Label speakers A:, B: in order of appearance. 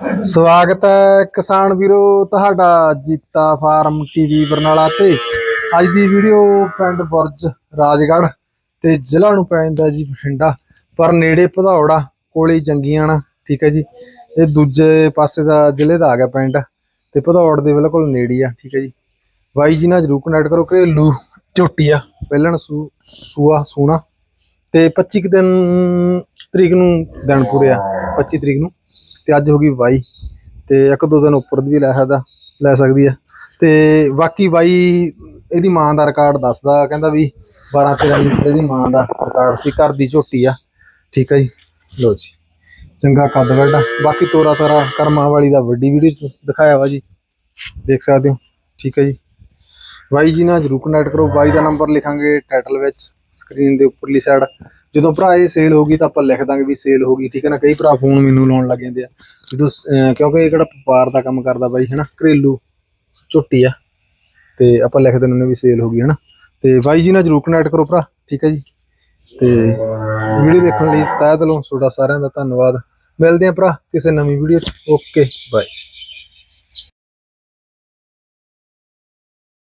A: ਸਵਾਗਤ ਹੈ ਕਿਸਾਨ ਵੀਰੋ, ਤੁਹਾਡਾ ਜੀਤਾ ਫਾਰਮ ਟੀਵੀ ਬਰਨਾਲਾ ਤੇ। ਅੱਜ ਦੀ ਵੀਡੀਓ ਪਿੰਡ ਬੁਰਜ, ਰਾਜਗੜ੍ਹ ਤੇ ਜ਼ਿਲ੍ਹਾ ਨੂੰ ਪੈ ਜੀ ਬਠਿੰਡਾ। ਪਰ ਨੇੜੇ ਭਦੌੜਾ, ਕੋਲੇ ਹੀ ਠੀਕ ਹੈ ਜੀ। ਇਹ ਦੂਜੇ ਪਾਸੇ ਦਾ ਜ਼ਿਲ੍ਹੇ ਦਾ ਆ ਗਿਆ ਪਿੰਡ ਤੇ ਭਦੌੜ ਦੇ ਬਿਲਕੁਲ ਨੇੜੇ ਆ, ਠੀਕ ਹੈ ਜੀ। ਬਾਈ ਜੀ ਨਾਲ ਜਰੂਰ ਕਨੈਕਟ ਕਰੋ, ਘਰੇਲੂ ਝੋਟੀ ਆ, ਪਹਿਲਣ ਸੂ, ਸੂਆ ਸੋਨਾ ਤੇ 25 ਕੁ ਦਿਨ ਤਰੀਕ ਨੂੰ ਦਿਨ ਪੂਰੇ ਆ 25 ਤਰੀਕ ਨੂੰ। ਤੇ ਅੱਜ ਹੋ ਗਈ ਬਾਈ ਤੇ ਇੱਕ ਦੋ ਦਿਨ ਉੱਪਰ ਵੀ ਲੈ ਸਕਦਾ, ਲੈ ਸਕਦੀ ਆ। ਤੇ ਬਾਕੀ ਬਾਈ ਇਹਦੀ ਮਾਂ ਦਾ ਰਿਕਾਰਡ ਦੱਸਦਾ, ਕਹਿੰਦਾ ਵੀ 12 13 ਲੀਟਰ ਇਹਦੀ ਮਾਂ ਦਾ ਰਿਕਾਰਡ ਸੀ, ਘਰ ਦੀ ਝੋਟੀ ਆ। ਠੀਕ ਆ ਜੀ? ਲੋ ਜੀ, ਚੰਗਾ ਕੱਦ ਵੱਡਾ ਬਾਕੀ ਤੋਰਾ ਤਾਰਾ ਕਰਮਾਂ ਵਾਲੀ ਦਾ ਵੱਡੀ ਵੀਡੀਓ ਚ ਦਿਖਾਇਆ ਵਾ ਜੀ। ਦੇਖ ਸਕਦੇ ਹੋ, ਠੀਕ ਹੈ ਜੀ? ਬਾਈ ਜੀ ਨਾਲ ਜਰੂਰ ਕਨੈਕਟ ਕਰੋ, ਬਾਈ ਦਾ ਨੰਬਰ ਲਿਖਾਂਗੇ ਟਾਈਟਲ ਵਿੱਚ ਸਕਰੀਨ ਦੇ ਉੱਪਰਲੀ ਸਾਈਡ ਜਦੋਂ ਭਰਾ ਇਹ ਸੇਲ ਹੋਗੀ ਤਾਂ ਆਪਾਂ ਲਿਖ ਦਾਂਗੇ ਵੀ ਸੇਲ ਹੋਗੀ ਠੀਕ ਹੈ ਨਾ? ਕਈ ਭਰਾ ਫੋਨ ਮੈਨੂੰ ਲਾਉਣ ਲੱਗ ਜਾਂਦੇ ਆ। ਜਦੋਂ ਕਿਉਂਕਿ ਇਹ ਕਿਹੜਾ ਵਪਾਰ ਦਾ ਕੰਮ ਕਰਦਾ ਬਾਈ, ਹੈਨਾ? ਘਰੇਲੂ ਝੁੱਟੀ ਆ। ਤੇ ਆਪਾਂ ਲਿਖ ਦਿੰਦੇ ਨੇ ਵੀ ਸੇਲ ਹੋਗੀ ਹੈਨਾ? ਤੇ ਬਾਈ ਜੀ ਨਾਲ ਜਰੂਰ ਕਨੈਕਟ ਕਰੋ ਭਰਾ, ਠੀਕ ਹੈ ਜੀ? ਤੇ ਵੀਡੀਓ ਦੇਖਣ ਲਈ ਤਹਿ ਦਿਲੋਂ ਤੁਹਾਡਾ ਸਾਰਿਆਂ ਦਾ ਧੰਨਵਾਦ। ਮਿਲਦੇ ਆਂ ਭਰਾ ਕਿਸੇ ਨਵੀਂ ਵੀਡੀਓ 'ਚ। Okay bye